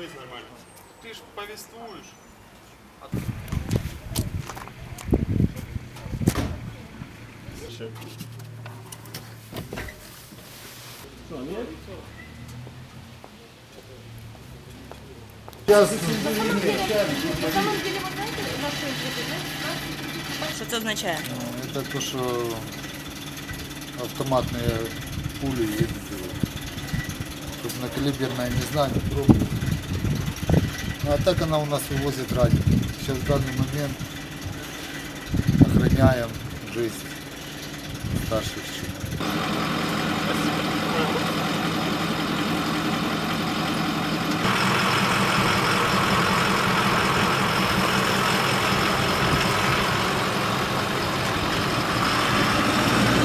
смысле нормально? Ты ж повествуешь. Зачем? На самом деле, вы знаете, на что это, означає? Это то, что автоматные пули едут. Крупнокалиберная не знаю, не пробую. А так она у нас вывозит радио. Сейчас в данный момент охраняем жизнь старших. членов.